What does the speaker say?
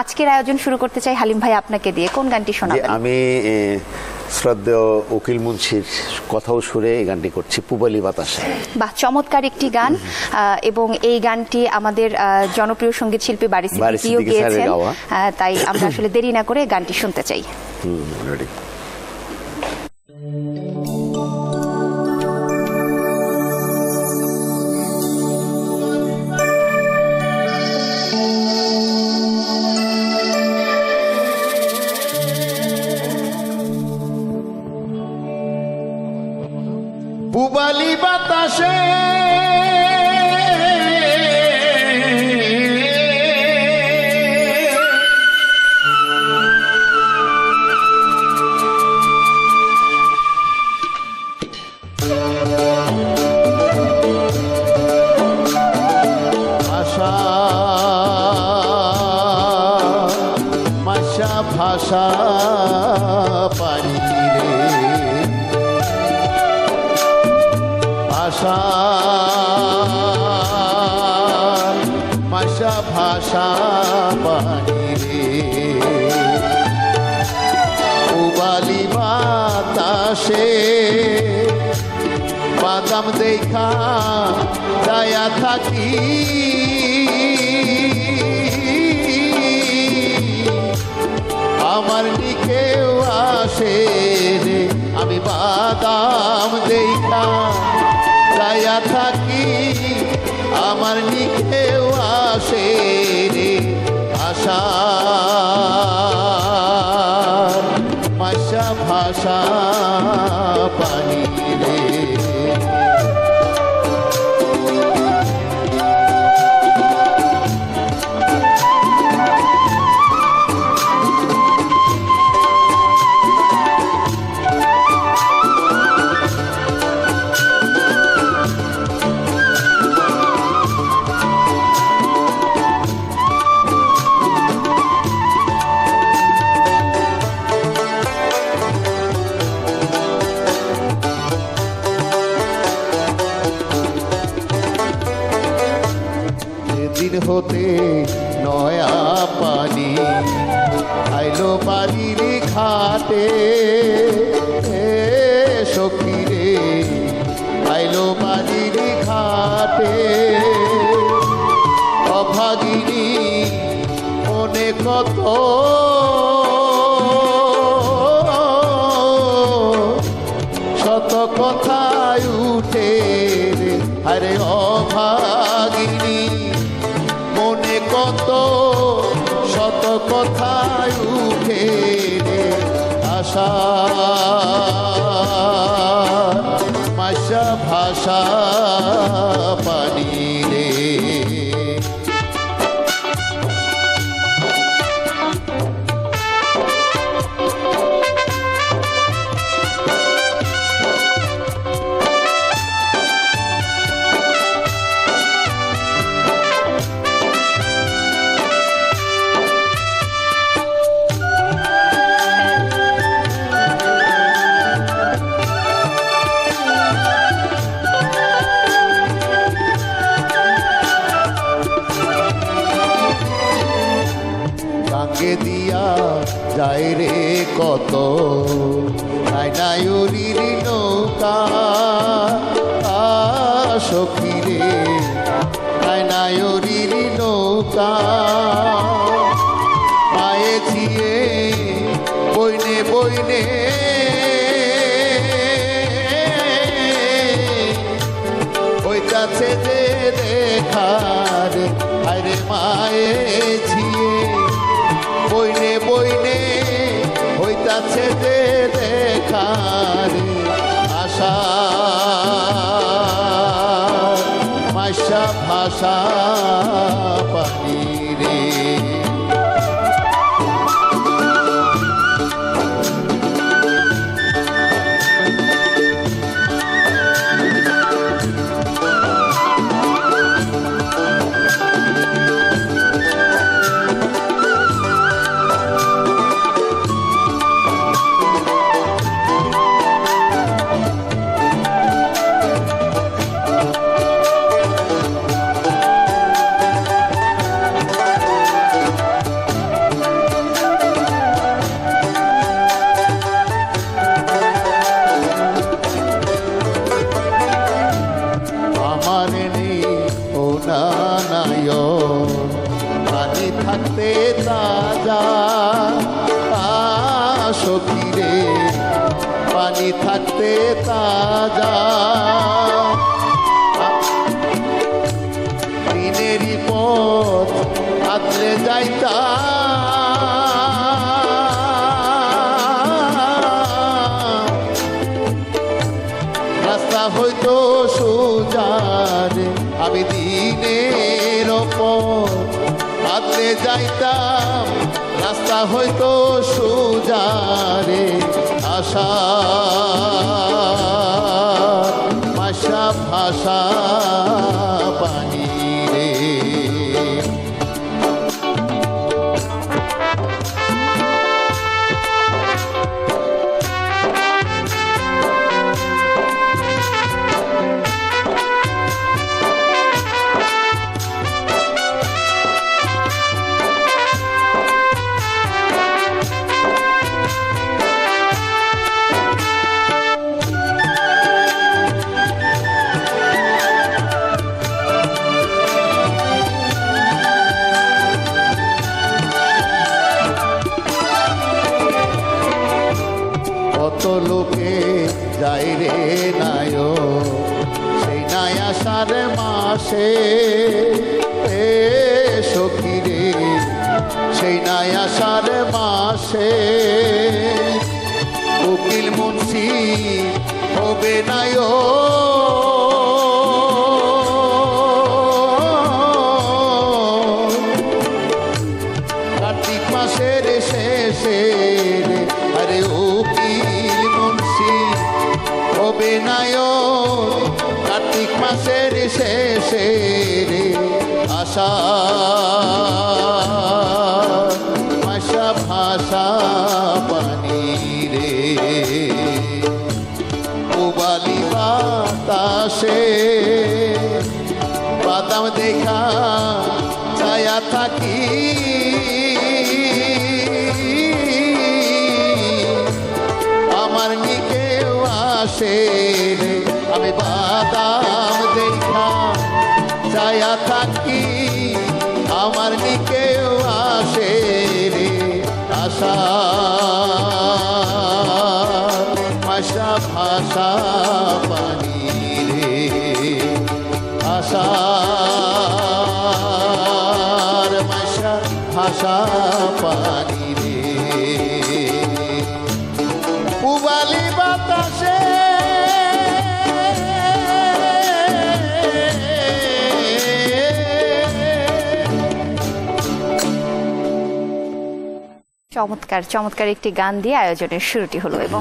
আজকের আয়োজন শুরু করতে চাই হালিম ভাই আপনাকে দিয়ে। কোন গানটি শোনা শোনাবেন? আমি শ্রদ্ধেয় উকিল মুন্সির কথাও সুরে এই গানটি করছি পুবালি বাতাসে। বাহ চমৎকার একটি গান। এবং এই গানটি আমাদের জনপ্রিয় সংগীত শিল্পী বাড়ি গেয়েছেন। তাই আমরা আসলে দেরি না করে গানটি শুনতে চাই। হুম পুবালি বাতাসে। ভাষা ভাষা পারি রে। ভাষা ভাষা ভাষা রে উবালি বাতাসে বাদাম দেখা দয়া থাকি আমার নিকেও আসে রে, আমি বাদাম দেখা দয়া থাকি আমার নিখেও আসে রে আশা ভাষা ভাষা পানি রে হতে নয়া পানি। আইলো বাড়ির হে সখী রে। আইলো বাড়ির ঘাটে, অভাগিনী মনে কত শত কথায় উঠে আরে অভাগিনী কত শত কথায় উঠে আশা। মাসা ভাষা পানি রে কত? নায়ুরির নৌকা সখী রে নায়ুরির নৌকা পায়ে ছিয়ে বইনে বইনে। ওই কাছে যে দেখার আরে মায়ে ছিয়ে বইনে বইনে হইতাছে যে দেখার আশা মাসা ভাষা পানি রে পানি থাকতে তাজা সখী রে পানি থাকতে তাজা দিনেরই পথ আদলে যাইতা আদলে যাইতাম রাস্তা হয়তো সুজারে আশা। ভাষা ভাষা পানি লোকে যাই রে নায় সেই নাই আসার মাসে এ সখী রে। সেই নাই আসার মাসে উকিল মুন্সি হবে নায় কার্তিক মাসের শেষে নায়ক, কার্তিক মাসের শেষে আশা। ভাষা ভাষা পানি রে। উবালি বাতাসে বাদাম দেখা ছায়া থাকি। আসে আমি বাদাম দেখা ছায়া থাকি, আমার নিকেও আসে রে আশা। ভাষা ভাষা, পানি রে আশার ভাষা ভাষা, পানি রে। পুবালি বাতাসে চমৎকার চমৎকার একটি গান দিয়ে আয়োজনের শুরুটি হলো এবং